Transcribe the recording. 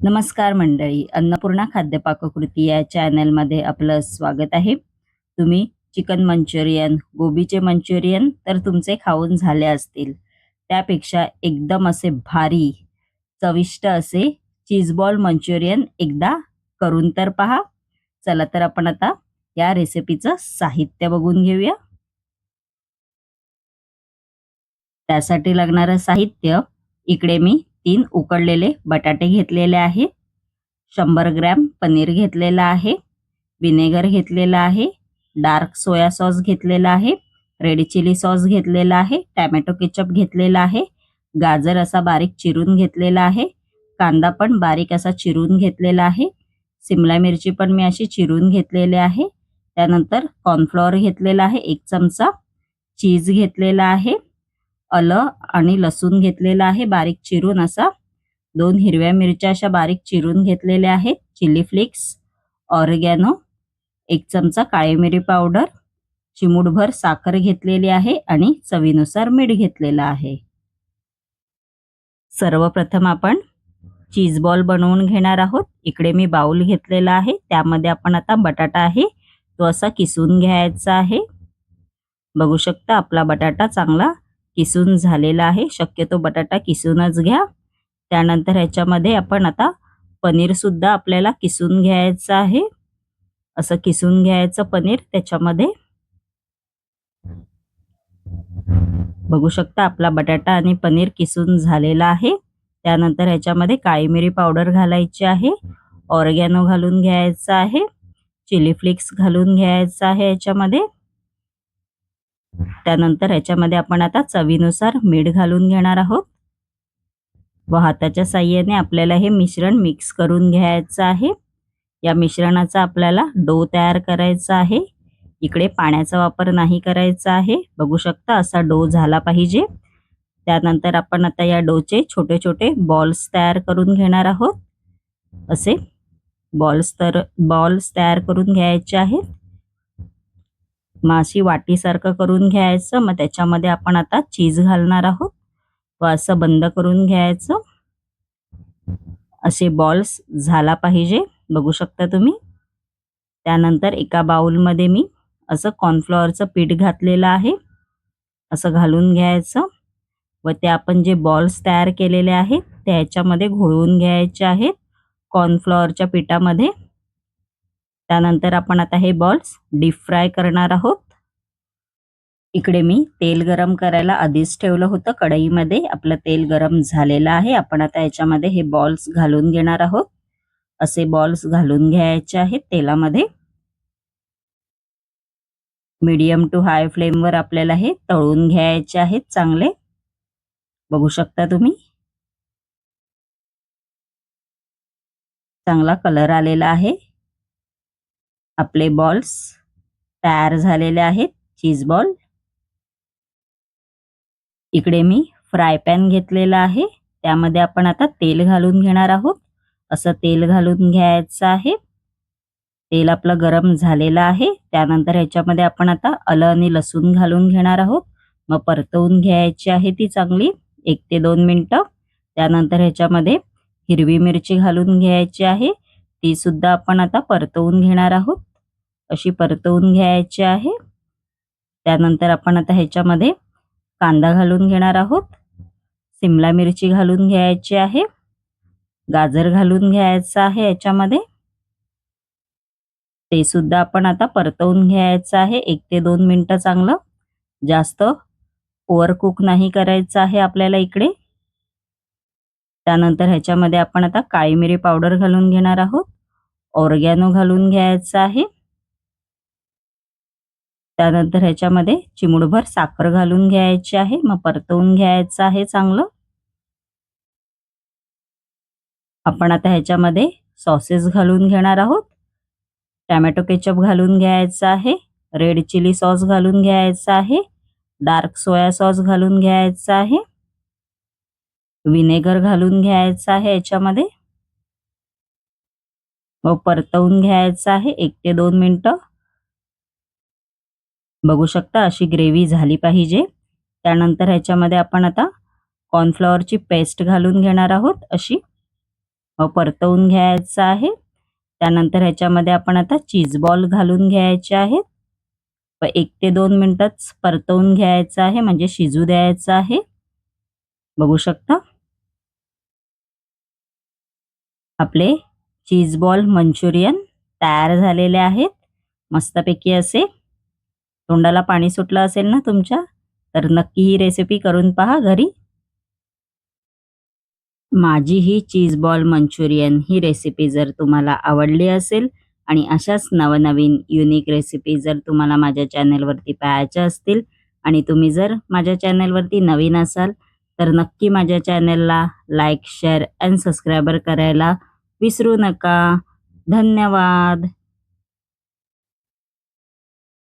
नमस्कार मंडळी अन्नपूर्णा खाद्य पाककृती या चॅनलमध्ये आपलं स्वागत आहे. तुम्ही चिकन मंचुरियन गोबीचे मंचुरियन तर तुमचे खाऊन झाले असतील. त्यापेक्षा एकदम असे भारी चविष्ट असे चीजबॉल मंचुरियन एकदा करून तर पहा. चला तर आपण आता या रेसिपीचं साहित्य बघून घेऊया. त्यासाठी लागणारं साहित्य इकडे मी तीन उकडलेले बटाटे घेतलेले आहे. शंभर ग्रॅम पनीर घेतलेला आहे. विनेगर घेतलेला आहे. डार्क सोया सॉस घेतलेला आहे. रेड चिली सॉस घेतलेला आहे. टॅमॅटो केचप घेतलेला आहे. गाजर असा बारीक चिरून घेतलेला आहे. कांदा पण बारीक असा चिरून घेतलेला आहे. सिमला मिरची पण मी अशी चिरून घेतलेली आहे. त्यानंतर कॉर्नफ्लॉवर घेतलेला आहे एक चमचा. चीज घेतलेला आहे. आलं आणि लसूण घेतलेला आहे बारीक चिरून असा. दोन हिरव्या मिरच्या अशा बारीक चिरून घेतलेल्या आहेत चिली फ्लेक्स ऑरगॅनो एक चमचा काळी मिरी पावडर चिमूटभर साखर घेतलेली आहे आणि चवीनुसार मीठ घेतलेलं आहे. सर्वप्रथम आपण चीज बॉल बनवून घेणार आहोत. इकडे मी बाउल घेतलेला आहे त्यामध्ये आपण आता बटाटा आहे तो असा किसून घ्यायचा आहे. बघू शकता आपला बटाटा चांगला किसून झालेला आहे. शक्यतो बटाटा किसूनच घ्या. त्यानंतर ह्याच्यामध्ये आपण आता पनीर सुद्धा आपल्याला किसून घ्यायचं आहे. असं किसून घ्यायचं पनीर त्याच्यामध्ये. बघू शकता आपला बटाटा आणि पनीर किसून झालेला आहे. त्यानंतर ह्याच्यामध्ये काळी मिरी पावडर घालायची आहे. ऑर्गॅनो घालून घ्यायचं आहे. चिली फ्लेक्स घालून घ्यायचं आहे याच्यामध्ये त्यानंतर ह्याच्यामध्ये आपण आता चवीनुसार मीठ घालून घेणार आहोत. व हाताच्या साह्याने आपल्याला हे मिश्रण मिक्स करून घ्यायचं आहे. या मिश्रणाचा आपल्याला डो तयार करायचा आहे. इकडे पाण्याचा वापर नाही करायचा आहे. बघू शकता असा डो झाला पाहिजे. त्यानंतर आपण आता या डोचे छोटे छोटे बॉल्स तयार करून घेणार आहोत. असे बॉल्स तर बॉल्स तयार करून घ्यायचे आहेत. मग अशी वाटीसारखं करून घ्यायचं. मग त्याच्यामध्ये आपण आता चीज घालणार आहोत. व असं बंद करून घ्यायचं. असे बॉल्स झाला पाहिजे. बघू शकता तुम्ही. त्यानंतर एका बाउलमध्ये मी असं कॉर्नफ्लॉवरचं पीठ घातलेलं आहे. असं घालून घ्यायचं. व ते आपण जे बॉल्स तयार केलेले आहेत त्याच्यामध्ये घोळवून घ्यायचे आहेत. कॉर्नफ्लॉवरच्या पिठामध्ये. त्यानंतर आपण आता हे बॉल्स डीप फ्राय करणार आहोत. इकडे मी तेल गरम करायला आधीच ठेवलं होतं. कढईमध्ये आपलं तेल गरम झालेलं आहे. आपण आता याच्यामध्ये हे बॉल्स घालून घेणार आहोत. असे बॉल्स घालून घ्यायचे आहेत तेलामध्ये. मीडियम टू हाय फ्लेमवर आपल्याला हे तळून घ्यायचे आहेत चांगले. बघू शकता तुम्ही. चांगला कलर आलेला आहे. आपले बॉल्स तयार झालेले आहेत. चीज बॉल इकडे मी फ्राय पॅन घेतलेला आहे. त्यामध्ये आपण आता तेल घालून घेणार आहोत. असं तेल घालून घ्यायचं आहे. तेल आपलं गरम झालेलं आहे. त्यानंतर ह्याच्यामध्ये आपण आता आलं आणि लसूण घालून घेणार आहोत. मग परतवून घ्यायची आहे ती चांगली. एक ते दोन मिनटं. त्यानंतर ह्याच्यामध्ये हिरवी मिरची घालून घ्यायची आहे. ती सुद्धा आपण आता परतवून घेणार आहोत. अशी परतवून घ्यायची आहे. त्यानंतर आपण आता ह्याच्यामध्ये कांदा घालून घेणार आहोत. सिमला मिरची घालून घ्यायची आहे. गाजर घालून घ्यायचं आहे याच्यामध्ये ते सुद्धा आपण आता परतवून घ्यायचं आहे. एक ते दोन मिनटं चांगलं. जास्त ओव्हरकुक नाही करायचं आहे आपल्याला इकडे. त्यानंतर ह्याच्यामध्ये आपण आता काळी मिरी पावडर घालून घेणार आहोत. ऑर्गॅनो घालून घ्यायचं आहे. त्यानंतर ह्याच्यामध्ये चिमुडभर साखर घालून घ्यायची आहे. मग परतवून घ्यायचं आहे चांगलं. आपण आता ह्याच्यामध्ये सॉसेस घालून घेणार आहोत. टॅमॅटो केचप घालून घ्यायचं आहे. रेड चिली सॉस घालून घ्यायचा आहे. डार्क सोया सॉस घालून घ्यायचा आहे. विनेगर घालून घ्यायचं आहे याच्यामध्ये. व परतवून घ्यायचं आहे एक ते दोन मिनटं. बघू शकता अशी ग्रेव्ही झाली पाहिजे. त्यानंतर ह्याच्यामध्ये आपण आता कॉर्नफ्लॉवरची पेस्ट घालून घेणार आहोत अशी. व परतवून घ्यायचं आहे. त्यानंतर ह्याच्यामध्ये आपण आता चीज बॉल घालून घ्यायचे आहेत. व एक ते दोन मिनिटच परतवून घ्यायचं आहे म्हणजे शिजू द्यायचं आहे. बघू शकता. आपले चीज बॉल मंचुरियन तयार झालेले आहेत. मस्तपैकी असे. तोंडाला पाणी सुटलं असेल ना तुमच्या तर नक्की ही रेसिपी करून पहा घरी. माझी ही चीज बॉल मंचुरियन ही रेसिपी जर तुम्हाला आवडली असेल आणि अशाच नवनवीन युनिक रेसिपी जर तुम्हाला माझ्या चॅनलवरती पाहायच्या असतील आणि तुम्ही जर माझ्या चॅनलवरती नवीन असाल तर नक्की माझ्या चॅनेलला लाईक शेअर अँड सबस्क्रायबर करायला विसरू नका. धन्यवाद.